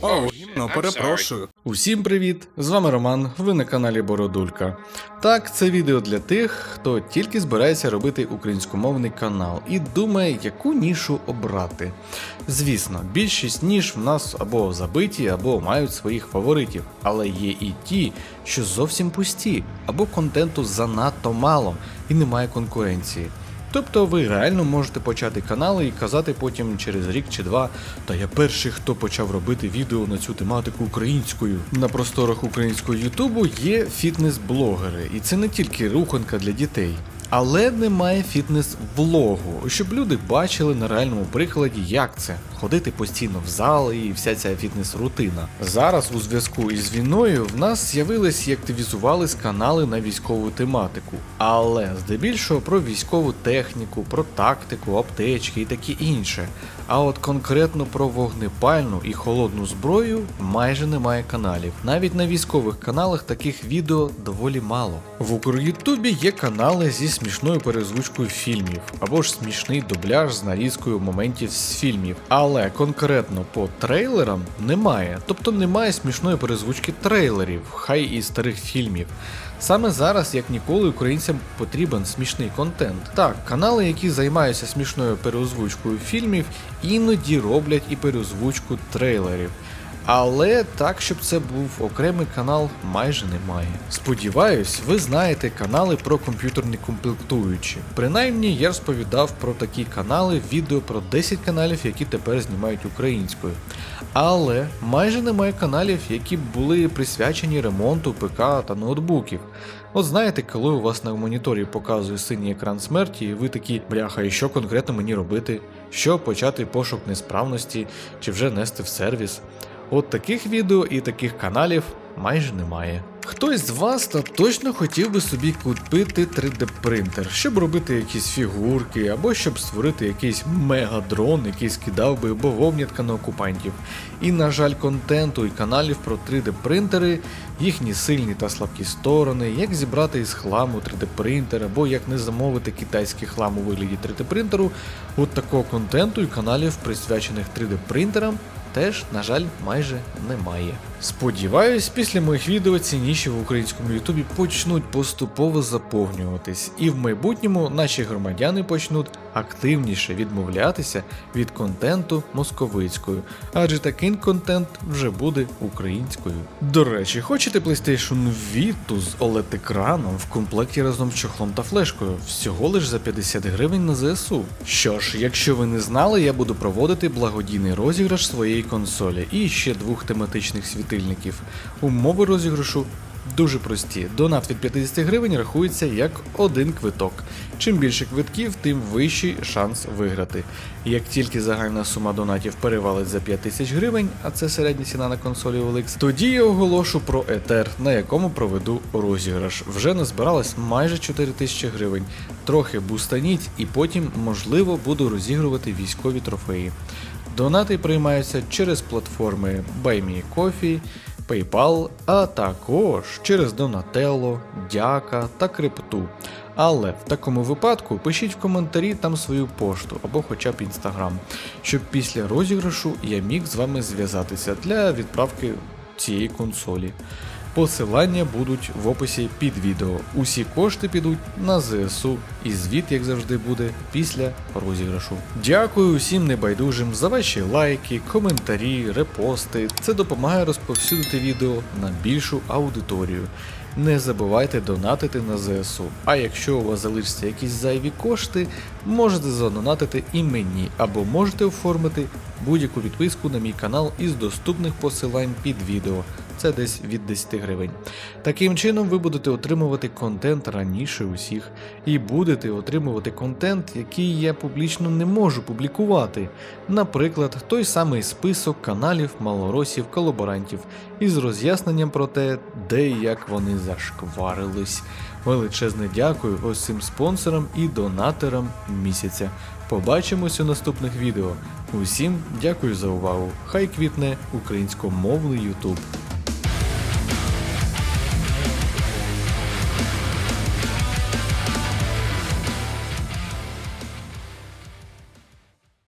О, гімно, перепрошую. Усім привіт! З вами Роман, ви на каналі Бородулька. Так, це відео для тих, хто тільки збирається робити українськомовний канал і думає, яку нішу обрати. Звісно, більшість ніж в нас або забиті, або мають своїх фаворитів, але є і ті, що зовсім пусті, або контенту занадто мало і немає конкуренції. Тобто ви реально можете почати канали і казати потім через рік чи два, та я перший, хто почав робити відео на цю тематику українською. На просторах українського Ютубу є фітнес-блогери, і це не тільки руханка для дітей. Але немає фітнес-влогу, щоб люди бачили на реальному прикладі, як це ходити постійно в зали і вся ця фітнес-рутина. Зараз у зв'язку із війною в нас з'явились і активізувались канали на військову тематику, але здебільшого про військову техніку, про тактику, аптечки і таке інше. А от конкретно про вогнепальну і холодну зброю майже немає каналів. Навіть на військових каналах таких відео доволі мало. В Укрютубі є канали зі смішною перезвучкою фільмів, або ж смішний дубляж з нарізкою моментів з фільмів. Але конкретно по трейлерам немає, тобто немає смішної перезвучки трейлерів, хай і старих фільмів. Саме зараз, як ніколи, українцям потрібен смішний контент. Так, канали, які займаються смішною переозвучкою фільмів, іноді роблять і переозвучку трейлерів. Але так, щоб це був окремий канал, майже немає. Сподіваюсь, ви знаєте канали про комп'ютерні комплектуючі. Принаймні, я розповідав про такі канали відео про 10 каналів, які тепер знімають українською. Але майже немає каналів, які були присвячені ремонту ПК та ноутбуків. От знаєте, коли у вас на моніторі показує синій екран смерті, і ви такі, бляха, і що конкретно мені робити? Що почати пошук несправності, чи вже нести в сервіс? От таких відео і таких каналів майже немає. Хтось з вас та точно хотів би собі купити 3D принтер, щоб робити якісь фігурки, або щоб створити якийсь мегадрон, який скидав би бововнятка на окупантів. І, на жаль, контенту і каналів про 3D принтери, їхні сильні та слабкі сторони, як зібрати із хламу 3D принтер, або як не замовити китайський хлам у вигляді 3D принтеру, от такого контенту і каналів, присвячених 3D принтерам, теж, на жаль, майже немає. Сподіваюсь, після моїх відео ці ніші в українському Ютубі почнуть поступово заповнюватись, і в майбутньому наші громадяни почнуть активніше відмовлятися від контенту московицькою, адже такий контент вже буде українською. До речі, хочете PlayStation Vita з OLED-екраном в комплекті разом з чохлом та флешкою, всього лиш за 50 гривень на ЗСУ. Що ж, якщо ви не знали, я буду проводити благодійний розіграш своєї консолі і ще двох тематичних світильників. Умови розіграшу Дуже прості. Донат від 50 гривень рахується як один квиток. Чим більше квитків, тим вищий шанс виграти. Як тільки загальна сума донатів перевалить за 5 тисяч гривень, а це середня ціна на консолі OLX, тоді я оголошу про етер, на якому проведу розіграш. Вже назбиралось майже 4 тисячі гривень. Трохи бустаніть, і потім, можливо, буду розігрувати військові трофеї. Донати приймаються через платформи BuyMeCoffee, PayPal, а також через Donatello, Дяка та Крипту. Але в такому випадку пишіть в коментарі там свою пошту або хоча б інстаграм, щоб після розіграшу я міг з вами зв'язатися для відправки цієї консолі. Посилання будуть в описі під відео. Усі кошти підуть на ЗСУ, і звіт, як завжди, буде після розіграшу. Дякую усім небайдужим за ваші лайки, коментарі, репости. Це допомагає розповсюдити відео на більшу аудиторію. Не забувайте донатити на ЗСУ. А якщо у вас залишаться якісь зайві кошти, можете задонатити і мені, або можете оформити будь-яку підписку на мій канал із доступних посилань під відео. Це десь від 10 гривень. Таким чином ви будете отримувати контент раніше усіх, і будете отримувати контент, який я публічно не можу публікувати. Наприклад, той самий список каналів малоросів колаборантів із роз'ясненням про те, де і як вони зашкварились. Величезне дякую ось цим спонсорам і донаторам місяця. Побачимось у наступних відео. Усім дякую за увагу. Хай квітне українськомовний Ютуб.